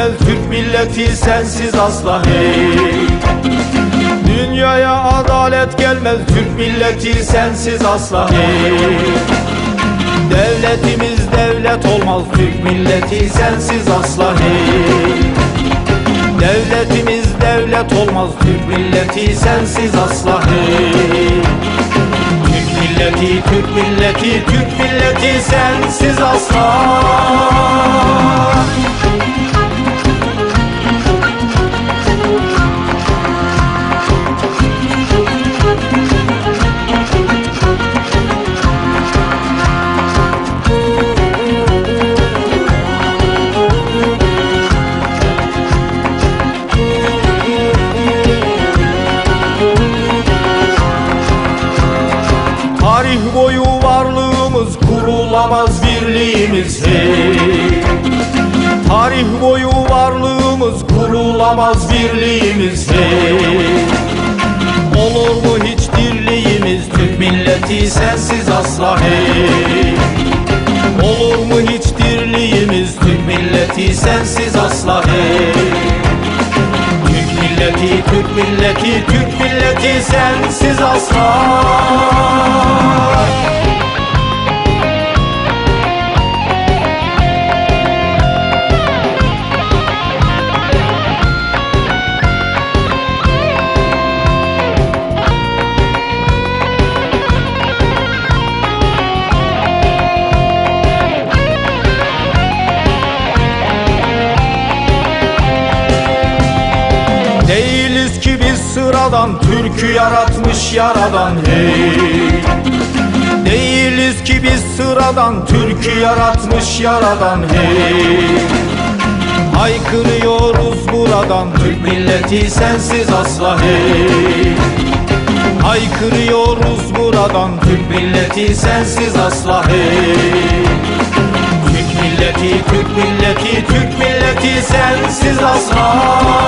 Türk milleti sensiz asla hey Dünyaya adalet gelmez Türk milleti sensiz asla hey Devletimiz devlet olmaz Türk milleti sensiz asla hey Devletimiz devlet olmaz Türk milleti sensiz asla hey Türk milleti Türk milleti Türk milleti sensiz asla Tarih boyu varlığımız kurulamaz birliğimiz hey Tarih boyu varlığımız kurulamaz birliğimiz hey Olur mu hiç dirliğimiz? Türk milleti sensiz asla hey Olur mu hiç dirliğimiz? Türk milleti sensiz asla hey Türk milleti, Türk milleti, Türk milleti sensiz asla biz sıradan Türk'ü yaratmış yaradan hey. Değiliz ki biz sıradan Türk'ü yaratmış yaradan hey. Haykırıyoruz buradan Türk milleti sensiz asla hey. Haykırıyoruz buradan Türk milleti sensiz asla hey. Türk milleti, Türk milleti, Türk milleti sensiz asla